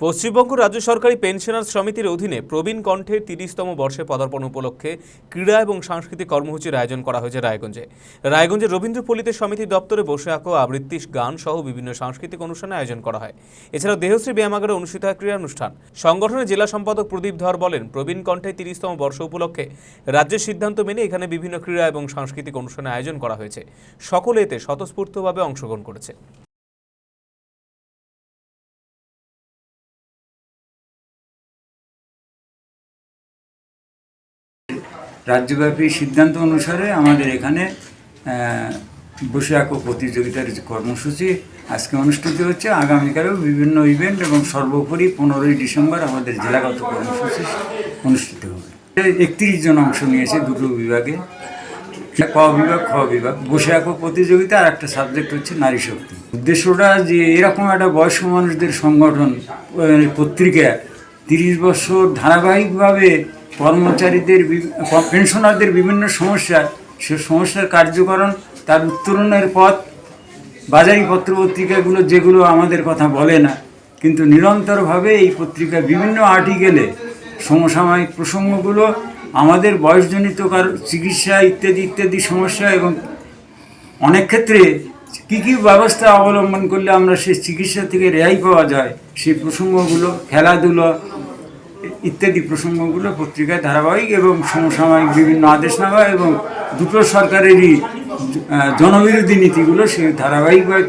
পশ্চিমবঙ্গ রাজ্য সরকারি পেনশনার্স সমিতির অধীনে প্রবীণ কণ্ঠের তিরিশতম বর্ষে পদার্পণ উপলক্ষে ক্রীড়া এবং সাংস্কৃতিক কর্মসূচির আয়োজন করা হয়েছে রায়গঞ্জে। রায়গঞ্জের রবীন্দ্রপল্লীতে সমিতির দপ্তরে বসে আঁকো আবৃত্তি গান সহ বিভিন্ন সাংস্কৃতিক অনুষ্ঠানে আয়োজন করা হয়। এছাড়াও দেহশ্রী ব্যায়ামাগারে অনুষ্ঠিত হয় ক্রীড়া অনুষ্ঠান। সংগঠনের জেলা সম্পাদক প্রদীপ ধর বলেন, প্রবীণ কণ্ঠের তিরিশতম বর্ষ উপলক্ষে রাজ্যের সিদ্ধান্ত মেনে এখানে বিভিন্ন ক্রীড়া এবং সাংস্কৃতিক অনুষ্ঠানে আয়োজন করা হয়েছে। সকলে এতে স্বতঃস্ফূর্তভাবে অংশগ্রহণ করেছে। রাজ্যব্যাপী সিদ্ধান্ত অনুসারে আমাদের এখানে বসে আঁকো প্রতিযোগিতার যে কর্মসূচি আজকে অনুষ্ঠিত হচ্ছে। আগামীকালেও বিভিন্ন ইভেন্ট এবং সর্বোপরি পনেরোই ডিসেম্বর আমাদের জেলাগত কর্মসূচি অনুষ্ঠিত হবে। একত্রিশ জন অংশ নিয়েছে দুটো বিভাগে। ক বিভাগ, খ বিভাগ। বসে আঁকো প্রতিযোগিতা আর একটা সাবজেক্ট হচ্ছে নারী শক্তি। উদ্দেশ্যটা যে এরকম একটা বয়স্ক মানুষদের সংগঠন পত্রিকা, তিরিশ বছর ধারাবাহিকভাবে কর্মচারীদের পেনশনারদের বিভিন্ন সমস্যা, সে সমস্যার কার্যকরণ, তার উত্তরণের পথ, বাজারি পত্র পত্রিকাগুলো যেগুলো আমাদের কথা বলে না, কিন্তু নিরন্তরভাবে এই পত্রিকা বিভিন্ন আর্টিকেলে সমসাময়িক প্রসঙ্গগুলো, আমাদের বয়সজনিত কার, চিকিৎসা ইত্যাদি ইত্যাদি সমস্যা এবং অনেক ক্ষেত্রে কী কী ব্যবস্থা অবলম্বন করলে আমরা সেই চিকিৎসা থেকে রেহাই পাওয়া যায় সেই প্রসঙ্গগুলো, খেলাধুলো ইত্যাদি প্রসঙ্গগুলো পত্রিকায় ধারাবাহিক এবং সমসাময়িক বিভিন্ন আদেশনামা এবং দুটো সরকারেরই জনবিরোধী নীতিগুলো সে ধারাবাহিকভাবে